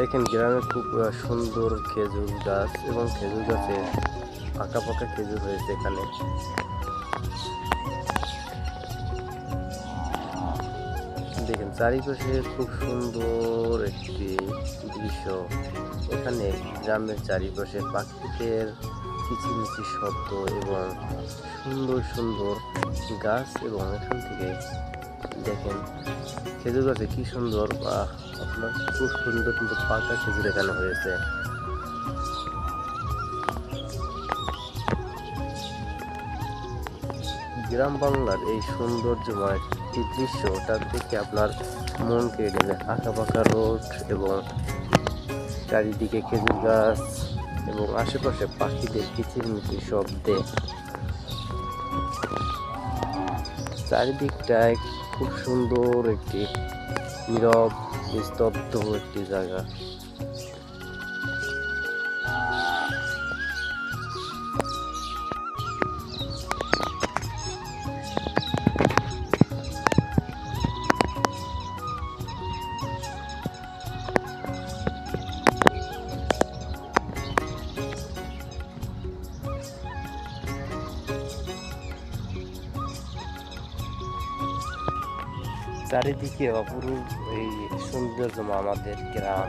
দেখেন গ্রামে খুব সুন্দর খেজুর গাছ এবং খেজুর গাছে পাকা পাকা খেজুর হয়েছে এখানে। দেখেন চারিপাশে খুব সুন্দর একটি দৃশ্য। এখানে গ্রামের চারিপাশে পাখিদের কিচিমিচি শব্দ এবং সুন্দর সুন্দর গাছ এবং এখান থেকে দেখেন খেজুর গাছে কি সুন্দর বা আপনার খুব সুন্দর সুন্দর পাকা খেজুর এখানে হয়েছে। গ্রাম বাংলার এই সৌন্দর্যময় একটি দৃশ্য তার থেকে আপনার মন কেড়ে নেবে। আঁকা পাকা রোড এবং চারিদিকে খেজুর গাছ এবং আশেপাশে পাখিদের কিচিরমিচির শব্দে। চারিদিকটায় খুব সুন্দর একটি নীরব নিস্তব্ধ একটি জায়গা। চারিদিকে অপরূপ এই সৌন্দর্যময় আমাদের গ্রাম।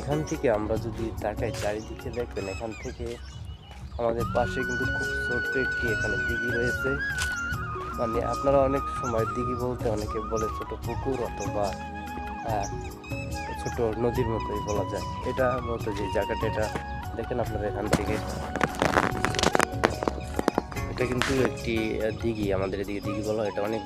এখান থেকে আমরা যদি তাকাই চারিদিকে দেখবেন এখান থেকে আমাদের পাশে কিন্তু খুব ছোট্ট একটি এখানে দিঘি রয়েছে। মানে আপনারা অনেক সময় দিঘি বলতে অনেকে বলে ছোট পুকুর অথবা আহ, ছোট নদীর মতোই বলা যায়। এটা বলতে যে জায়গাটা এটা দেখেন আপনারা এখান থেকে। এটা কিন্তু একটি দিঘি আমাদের এদিকে দিঘি বলা এটা অনেক